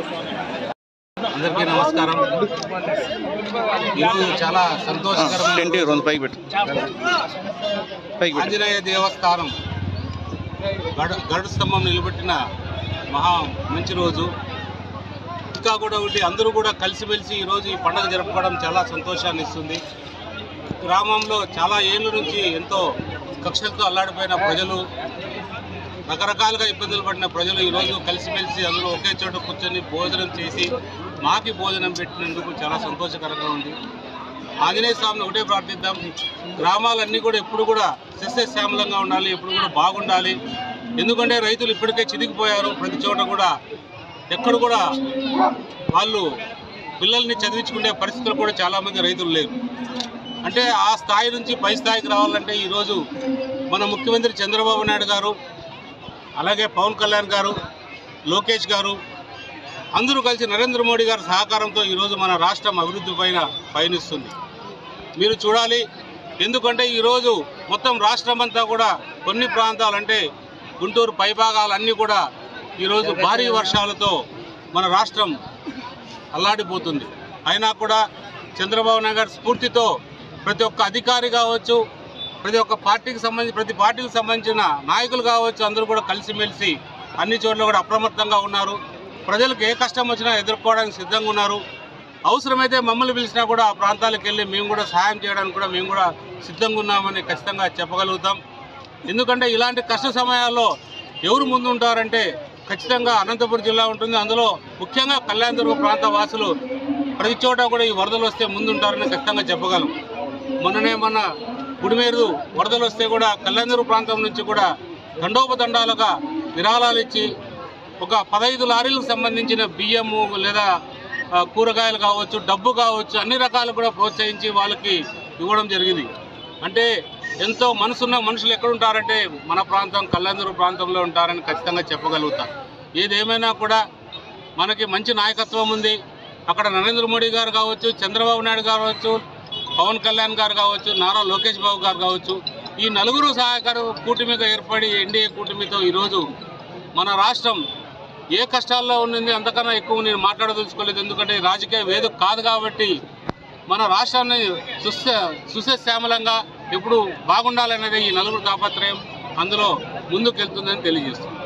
అందరికీ నమస్కారం. ఈరోజు చాలా రెండు పైకి పెట్టు. ఆంజనేయ దేవస్థానం గడు గరుడు స్తంభం నిలబెట్టిన మహా మంచి రోజు. ఇంకా కూడా ఒకటి అందరూ కూడా కలిసిమెలిసి ఈరోజు ఈ పండుగ జరుపుకోవడం చాలా సంతోషాన్ని ఇస్తుంది. గ్రామంలో చాలా ఏళ్ళ నుంచి ఎంతో కక్షలతో అల్లాడిపోయిన ప్రజలు రకరకాలుగా ఇబ్బందులు పడిన ప్రజలు ఈరోజు కలిసిమెలిసి అందరూ ఒకే చోట కూర్చొని భోజనం చేసి మాకి భోజనం పెట్టినందుకు చాలా సంతోషకరంగా ఉంది. ఆంజనేయ స్వామిని ఒకటే ప్రార్థిద్దాం. గ్రామాలన్నీ కూడా ఎప్పుడు కూడా సస్యశ్యామలంగా ఉండాలి ఎప్పుడు కూడా బాగుండాలి. ఎందుకంటే రైతులు ఇప్పటికే చిదిగిపోయారు ప్రతి చోట కూడా ఎక్కడ కూడా వాళ్ళు పిల్లల్ని చదివించుకునే పరిస్థితులు కూడా చాలామంది రైతులు లేరు. అంటే ఆ స్థాయి నుంచి పై స్థాయికి రావాలంటే ఈరోజు మన ముఖ్యమంత్రి చంద్రబాబు నాయుడు గారు అలాగే పవన్ కళ్యాణ్ గారు లోకేష్ గారు అందరూ కలిసి నరేంద్ర మోడీ గారి సహకారంతో ఈరోజు మన రాష్ట్రం అభివృద్ధి పైన పయనిస్తుంది. మీరు చూడాలి ఎందుకంటే ఈరోజు మొత్తం రాష్ట్రం అంతా కూడా కొన్ని ప్రాంతాలు అంటే గుంటూరు పైభాగాలన్నీ కూడా ఈరోజు భారీ వర్షాలతో మన రాష్ట్రం అల్లాడిపోతుంది. అయినా కూడా చంద్రబాబు నాయుడు గారి స్ఫూర్తితో ప్రతి ఒక్క అధికారి కావచ్చు ప్రతి ఒక్క పార్టీకి సంబంధించి ప్రతి పార్టీకి సంబంధించిన నాయకులు కావచ్చు అందరూ కూడా కలిసిమెలిసి అన్ని చోట్ల కూడా అప్రమత్తంగా ఉన్నారు. ప్రజలకు ఏ కష్టం వచ్చినా ఎదుర్కోవడానికి సిద్ధంగా ఉన్నారు. అవసరమైతే మమ్మల్ని పిలిచినా కూడా ఆ ప్రాంతాలకు వెళ్ళి మేము కూడా సహాయం చేయడానికి కూడా మేము కూడా సిద్ధంగా ఉన్నామని ఖచ్చితంగా చెప్పగలుగుతాం. ఎందుకంటే ఇలాంటి కష్ట సమయాల్లో ఎవరు ముందు ఉంటారంటే ఖచ్చితంగా అనంతపురం జిల్లా ఉంటుంది. అందులో ముఖ్యంగా కళ్యాణదుర్గ ప్రాంత వాసులు ప్రతి చోట కూడా ఈ వరదలు వస్తే ముందుంటారని ఖచ్చితంగా చెప్పగలం. మొన్ననే మన గుడిమేరు వరదలు వస్తే కూడా కళ్యాణూరు ప్రాంతం నుంచి కూడా దండోపదండాలుగా విరాళాలు ఇచ్చి ఒక పదహైదు లారీలకు సంబంధించిన బియ్యము లేదా కూరగాయలు కావచ్చు డబ్బు కావచ్చు అన్ని రకాలు కూడా ప్రోత్సహించి వాళ్ళకి ఇవ్వడం జరిగింది. అంటే ఎంతో మనసున్న మనుషులు ఎక్కడుంటారంటే మన ప్రాంతం కళ్యాణూరు ప్రాంతంలో ఉంటారని ఖచ్చితంగా చెప్పగలుగుతాం. ఏదేమైనా కూడా మనకి మంచి నాయకత్వం ఉంది. అక్కడ నరేంద్ర మోడీ గారు కావచ్చు చంద్రబాబు నాయుడు గారు కావచ్చు పవన్ కళ్యాణ్ గారు కావచ్చు నారా లోకేష్ బాబు గారు కావచ్చు ఈ నలుగురు సహాయకారు కూటమిగా ఏర్పడి ఎన్డీఏ కూటమితో ఈరోజు మన రాష్ట్రం ఏ కష్టాల్లో ఉన్నది అంతకన్నా ఎక్కువ నేను మాట్లాడదలుచుకోలేదు. ఎందుకంటే రాజకీయ వేదిక కాదు కాబట్టి మన రాష్ట్రాన్ని సుస్థ సుసశ్యామలంగా ఎప్పుడు బాగుండాలనేది ఈ నలుగురు తాపత్రయం. అందులో ముందుకెళ్తుందని తెలియజేస్తుంది